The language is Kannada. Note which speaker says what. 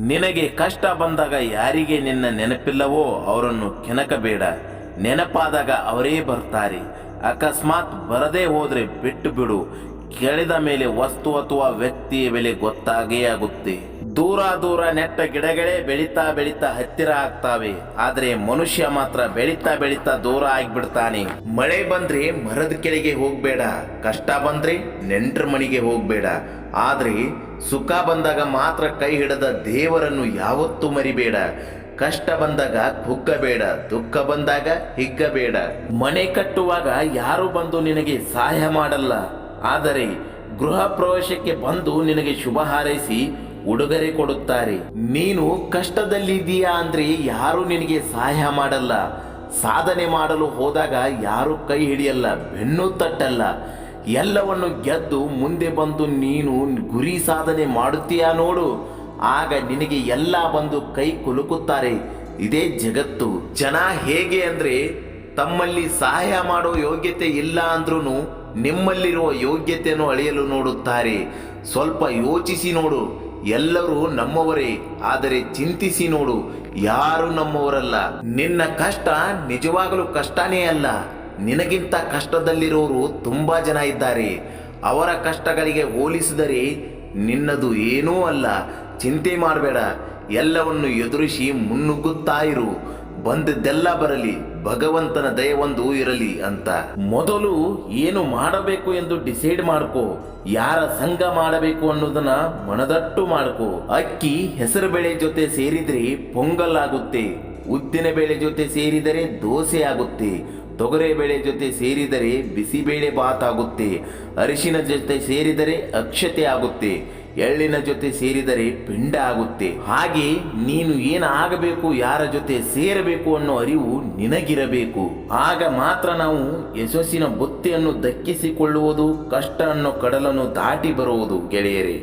Speaker 1: ನಿನಗೆ ಕಷ್ಟ ಬಂದಾಗ ಯಾರಿಗೆ ನಿನ್ನ ನೆನಪಿಲ್ಲವೋ ಅವರನ್ನು ಕೆಣಕಬೇಡ. ನೆನಪಾದಾಗ ಅವರೇ ಬರ್ತಾರೆ. ಅಕಸ್ಮಾತ್ ಬರದೇ ಹೋದರೆ ಬಿಟ್ಟು ಬಿಡು ಕೆಳೆದ ಮೇಲೆ ವಸ್ತು ಅಥವಾ ವ್ಯಕ್ತಿಯ ಬೆಲೆ ಗೊತ್ತಾಗೇ ಆಗುತ್ತೆ. ದೂರ ದೂರ ನೆಟ್ಟ ಗಿಡಗಳೇ ಬೆಳೀತಾ ಬೆಳೀತಾ ಹತ್ತಿರ ಆಗ್ತಾವೆ. ಆದರೆ ಮನುಷ್ಯ ಮಾತ್ರ ಬೆಳೀತಾ ಬೆಳೀತಾ ದೂರ ಆಗಿಬಿಡ್ತಾನೆ. ಮಳೆ ಬಂದ್ರೆ ಮರದ ಕೆಳಗೆ ಹೋಗ್ಬೇಡ. ಕಷ್ಟ ಬಂದ್ರೆ ನೆಂಟ್ರ ಮನೆಗೆ ಹೋಗ್ಬೇಡ. ಆದ್ರೆ ಸುಖ ಬಂದಾಗ ಮಾತ್ರ ಕೈ ಹಿಡದ ದೇವರನ್ನು ಯಾವತ್ತೂ ಮರಿಬೇಡ. ಕಷ್ಟ ಬಂದಾಗ ಕುಗ್ಗಬೇಡ. ದುಃಖ ಬಂದಾಗ ಹಿಗ್ಗಬೇಡ. ಮನೆ ಕಟ್ಟುವಾಗ ಯಾರು ಬಂದು ನಿನಗೆ ಸಹಾಯ ಮಾಡಲ್ಲ. ಆದರೆ ಗೃಹ ಪ್ರವೇಶಕ್ಕೆ ಬಂದು ನಿನಗೆ ಶುಭ ಹಾರೈಸಿ ಉಡುಗೊರೆ ಕೊಡುತ್ತಾರೆ. ನೀನು ಕಷ್ಟದಲ್ಲಿದ್ದೀಯಾ ಅಂದ್ರೆ ಯಾರು ನಿನಗೆ ಸಹಾಯ ಮಾಡಲ್ಲ. ಸಾಧನೆ ಮಾಡಲು ಹೋದಾಗ ಯಾರು ಕೈ ಹಿಡಿಯಲ್ಲ, ಬೆನ್ನು ತಟ್ಟಲ್ಲ. ಎಲ್ಲವನ್ನು ಗೆದ್ದು ಮುಂದೆ ಬಂದು ನೀನು ಗುರಿ ಸಾಧನೆ ಮಾಡುತ್ತೀಯಾ ನೋಡು. ಆಗ ನಿನಗೆ ಎಲ್ಲ ಬಂದು ಕೈ ಕುಲುಕುತ್ತಾರೆ. ಇದೇ ಜಗತ್ತು. ಜನ ಹೇಗೆ ಅಂದ್ರೆ, ತಮ್ಮಲ್ಲಿ ಸಹಾಯ ಮಾಡೋ ಯೋಗ್ಯತೆ ಇಲ್ಲ ಅಂದ್ರೂ ನಿಮ್ಮಲ್ಲಿರುವ ಯೋಗ್ಯತೆಯನ್ನು ಅಳೆಯಲು ನೋಡುತ್ತಾರೆ. ಸ್ವಲ್ಪ ಯೋಚಿಸಿ ನೋಡು. ಎಲ್ಲರೂ ನಮ್ಮವರೇ. ಆದರೆ ಚಿಂತಿಸಿ ನೋಡು. ಯಾರು ನಮ್ಮವರಲ್ಲ. ನಿನ್ನ ಕಷ್ಟ ನಿಜವಾಗಲೂ ಕಷ್ಟನೇ ಅಲ್ಲ. ನಿನಗಿಂತ ಕಷ್ಟದಲ್ಲಿರೋರು ತುಂಬ ಜನ ಇದ್ದಾರೆ. ಅವರ ಕಷ್ಟಗಳಿಗೆ ಹೋಲಿಸಿದರೆ ನಿನ್ನದು ಏನೂ ಅಲ್ಲ. ಚಿಂತೆ ಮಾಡಬೇಡ. ಎಲ್ಲವನ್ನು ಎದುರಿಸಿ ಮುನ್ನುಗ್ಗುತ್ತಾ ಇರು. ಬಂದದ್ದೆಲ್ಲ ಬರಲಿ. ಭಗವಂತನ ದಯವೊಂದು ಇರಲಿ ಅಂತ. ಮೊದಲು ಏನು ಮಾಡಬೇಕು ಎಂದು ಡಿಸೈಡ್ ಮಾಡ್ಕೋ. ಯಾರ ಸಂಘ ಮಾಡಬೇಕು ಅನ್ನೋದನ್ನ ಮನದಟ್ಟು ಮಾಡ್ಕೋ. ಅಕ್ಕಿ ಹೆಸರು ಬೇಳೆ ಜೊತೆ ಸೇರಿದ್ರೆ ಪೊಂಗಲ್ ಆಗುತ್ತೆ. ಉದ್ದಿನ ಬೇಳೆ ಜೊತೆ ಸೇರಿದರೆ ದೋಸೆ ಆಗುತ್ತೆ. ತೊಗರೆ ಬೇಳೆ ಜೊತೆ ಸೇರಿದರೆ ಬಿಸಿಬೇಳೆ ಆಗುತ್ತೆ ಅರಿಶಿನ ಜೊತೆ ಸೇರಿದರೆ ಅಕ್ಷತೆ ಆಗುತ್ತೆ. ಎಳ್ಳಿನ ಜೊತೆ ಸೇರಿದರೆ ಪಿಂಡ ಆಗುತ್ತೆ. ಹಾಗೆ ನೀನು ಏನಾಗಬೇಕು, ಯಾರ ಜೊತೆ ಸೇರಬೇಕು ಅನ್ನೋ ಅರಿವು ನಿನಗಿರಬೇಕು. ಆಗ ಮಾತ್ರ ನಾವು ಯಶಸ್ಸಿನ ಬುತ್ತಿಯನ್ನು ದಕ್ಕಿಸಿಕೊಳ್ಳುವುದು, ಕಷ್ಟ ಅನ್ನೋ ಕಡಲನ್ನು ದಾಟಿ ಬರುವುದು ಗೆಳೆಯರೇ.